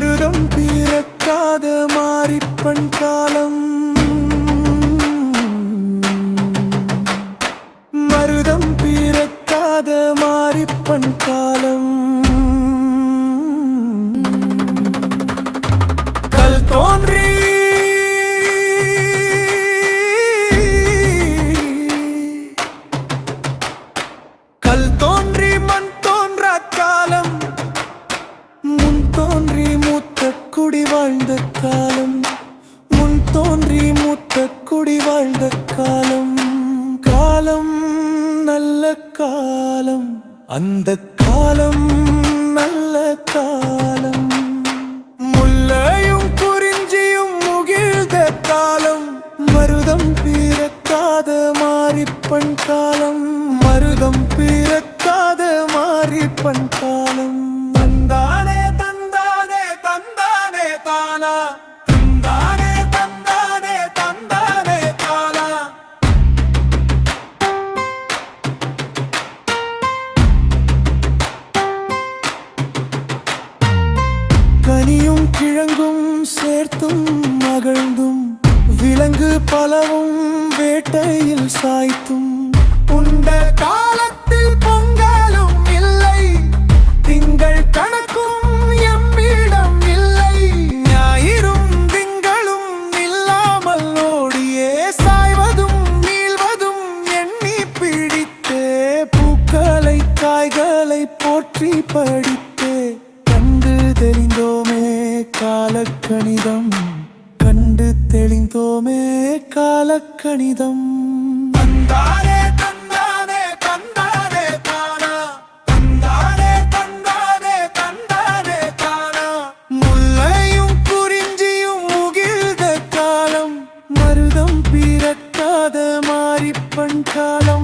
மருதம் பிறக்காத மாறிப்பண் காலம். மருதம் பிறக்காத மாறிப்பண் காலம். கல் தோன்ற வாழ்ந்த காலம் முன் தோன்றி மூத்த குடி வாழ்ந்த காலம். காலம் நல்ல காலம் அந்த காலம் நல்ல காலம். முல்லையும் குறிஞ்சியும் முகிழ்ந்த காலம் மருதம் பீரக்காத மாறிப்பண் காலம். சேர்த்தும் மகிழ்ந்தும் விலங்கு பலவும் வேட்டையில் சாய்த்தும். உண்ட காலத்தில் பொங்கலும் இல்லை திங்கள் கணக்கும் எம்மிடம் இல்லை. ஞாயிறும் திங்களும் இல்லாமல் ஓடியே சாய்வதும் நீள்வதும் எண்ணி பிடித்தே பூக்களை காய்களை போற்றி படி காலக்கணிதம். கண்டு தெளிந்தோமே காலக்கணிதம். தந்தானே தந்தானே தந்தானே தானா? தந்தானே தந்தானே தந்தானே தானா? முல்லையும் குறிஞ்சியும் முகிழ்ந்த காலம். மருதம் பிறக்காத காலம்.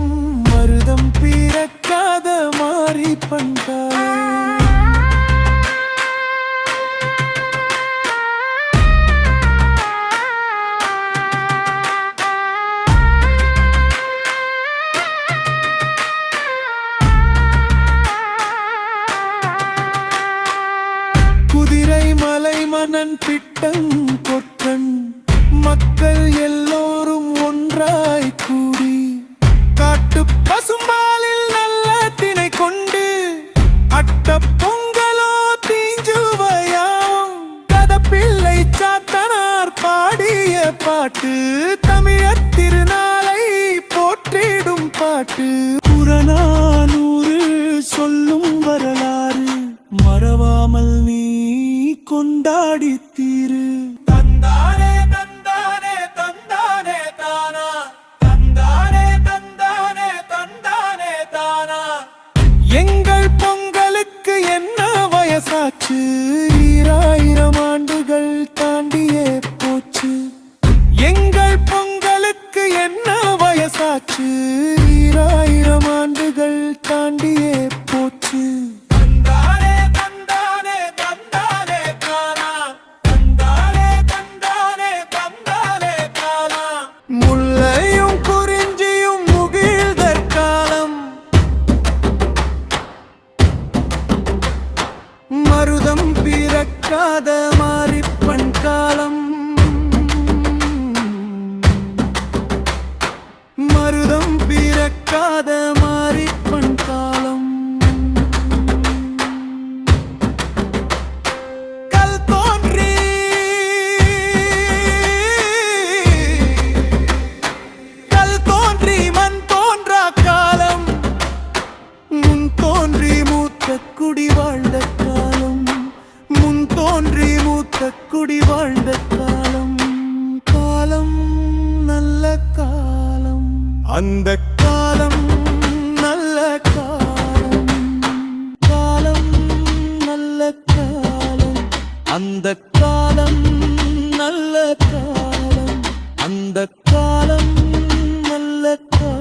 கண்ணன் மன்னன் கொற்றன். மக்கள் எல்லோரும் ஒன்றாய் கூடி காட்டு பசும்பாலில் நல்ல தினை கொண்டு அட்ட பொங்கலோ தீஞ்சுவையாம் கதப்பிள்ளை சாத்தனார் பாடிய பாட்டு தமிழர் திருநாளை போற்றிடும் பாட்டு. புறநானூறு சொல்லும் வரலாறு மறவாமல் நீ போச்சு. ஈராயிரம் ஆண்டுகள் தாண்டியே போச்சு. எங்கள் பொங்கலுக்கு என்ன வயசாச்சு? ஈராயிரம் மருதம் பிறக்காத மாறிப்பண் காலம். மருதம் பிறக்காத மாறிப்பண் காலம். அந்த காலம் நல்ல காலம். காலம் நல்ல காலம். அந்த காலம் நல்ல காலம். அந்த காலம் நல்ல காலம்.